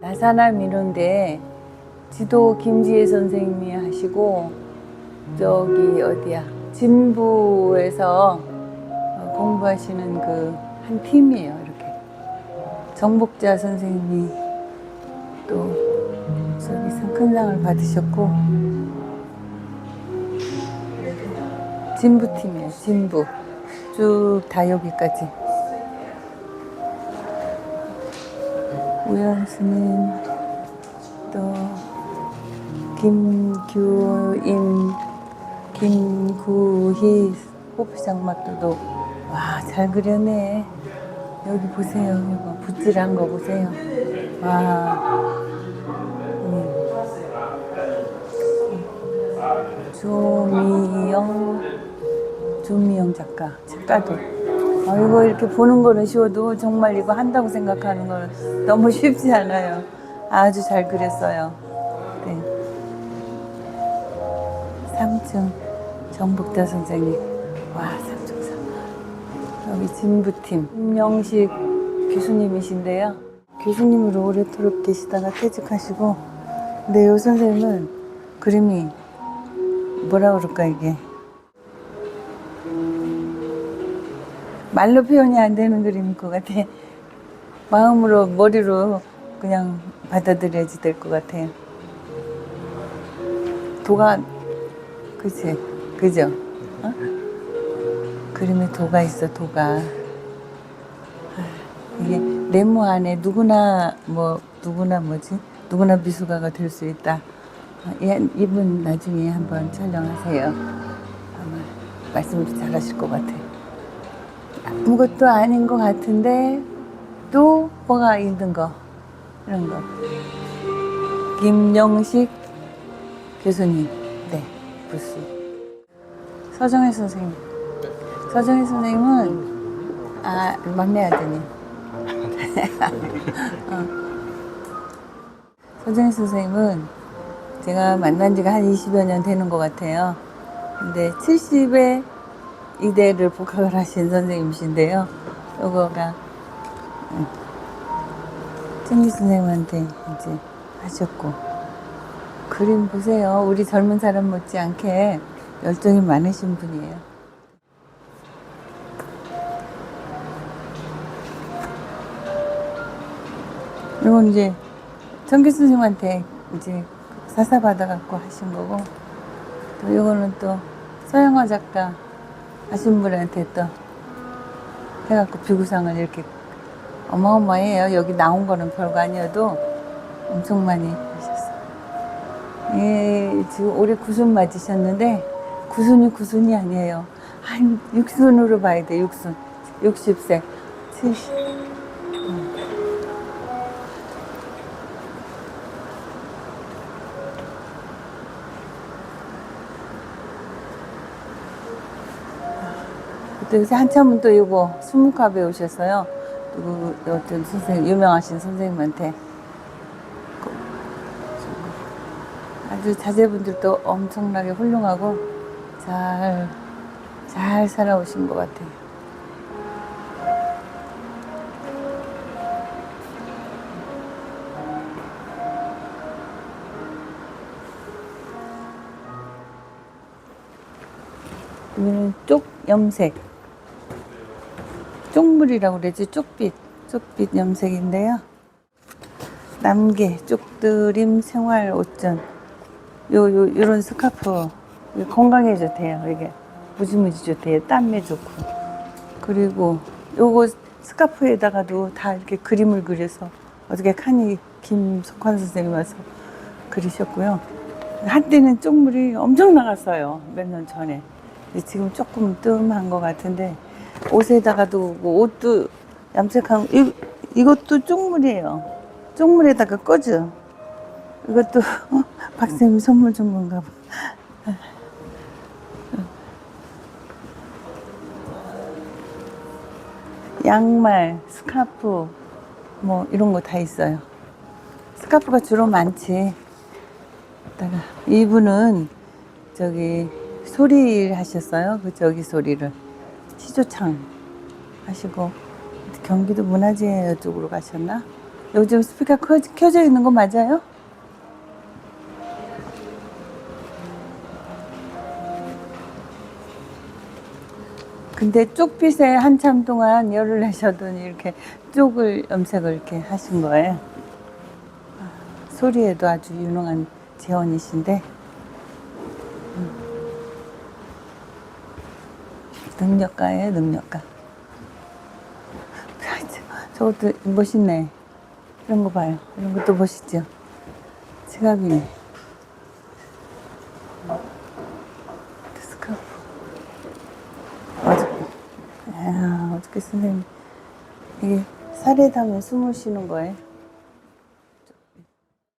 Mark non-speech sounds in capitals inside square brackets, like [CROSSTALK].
나사나 미는데 지도 김지혜 선생님이 하시고 저기 어디야? 진부에서 어, 공부하시는 그 한 팀이에요 이렇게. 정복자 선생님이 또 저기 상- 큰 상을 받으셨고. 진부 팀이에요 진부. 쭉 다 여기까지 스님 또 김규임 김구희 호프장막도도 와 잘 그려내. 여기 보세요. 이거 붓질한 거 보세요. 와. 음. 조미영 조미영 작가 작가도 아, 이거 이렇게 보는 거는 쉬워도 정말 이거 한다고 생각하는 건 너무 [LAUGHS] 쉽지 않아요. 아주 잘 그렸어요. 네. 3층 정복자 선생님. 와 3층 상 여기 진부팀. 김명식 교수님이신데요. 교수님으로 오래도록 계시다가 퇴직하시고 근데 이 선생님은 그림이 뭐라 그럴까 이게 말로 표현이 안 되는 그림일 것 같아. 마음으로 머리로 그냥 받아들여야지 될 것 같아요 도가 그치? 그죠? 어? 그림에 도가 있어 도가. 아, 이게 네모 안에 누구나 뭐 누구나 뭐지? 누구나 미술가가 될 수 있다. 아, 예, 이분 나중에 한번 촬영하세요. 아마 말씀도 잘하실 것 같아요 아무것도 아닌 것 같은데 또 뭐가 있는 거? 이런 거. 김영식 교수님. 네 부스. 서정혜 선생님. 서정혜 선생님은 아 막내 아드님. [LAUGHS] 어. 서정혜 선생님은 제가 만난 지가 한 20여 년 되는 것 같아요. 근데 70에 이대를 복학을 하신 선생님이신데요. 요거가 음, cen기 선생님한테 이제 하셨고 그림 보세요. 우리 젊은 사람 못지않게 열정이 많으신 분이에요. 이건 이제 정기 선생님한테 이제 사사 받아갖고 하신 거고 또 이거는 또 서영화 작가 하신 분한테 또 해갖고 비구상을 이렇게 어마어마해요. 여기 나온 거는 별거 아니어도 엄청 많이 하셨어요. 예, 지금 올해 구순 맞으셨는데 구순이 구순이 아니에요. 한 육순으로 봐야 돼, 육순. 60세, 70. 그때 요새 한참은 또 이거 수묵화 배우셨어요. 누구 어떤 선생님 유명하신 선생님한테 그- 아주 자제분들도 엄청나게 훌륭하고 잘 잘 살아오신 것 같아요. 여기는 쪽 염색. 쪽물이라고 그러지? 쪽빛 쪽빛 염색인데요. 남개 쪽드림 생활 옷전. 요, 요, 요런 스카프. 건강에 좋대요. 이게 무지무지 좋대요. 땀에 좋고. 그리고 요거 스카프에다가도 다 이렇게 그림을 그려서 어떻게 칸이 김석환 선생님 와서 그리셨고요. 한때는 쪽물이 엄청 나갔어요. 몇 년 전에. 지금 조금 뜸한 것 같은데 옷에다가도 뭐 옷도 염색한 이, 이것도 쪽물이에요. 쪽물에다가 꺼져. 이것도 박쌤이 선물 준 건가 봐. 양말, 스카프 뭐 이런 거 다 있어요. 스카프가 주로 많지. 이분은 저기 소리 하셨어요. 그 저기 소리를 시조창 하시고 경기도 문화재 쪽으로 가셨나? 요즘 스피커 켜, 켜져 있는 거 맞아요? 근데 쪽빛에 한참 동안 열을 내셨더니 이렇게 쪽을 염색을 이렇게 하신 거예요. 아, 소리에도 아주 유능한 재원이신데 음. 능력가예요, 능력가. [LAUGHS] 저것도 멋있네. 이런 거 봐요. 이런 것도 멋있죠. 지갑이네. 스카프. 어저께, 아, 어저께 선생님, 이게 살에 닿으면 숨을 쉬는 거예요.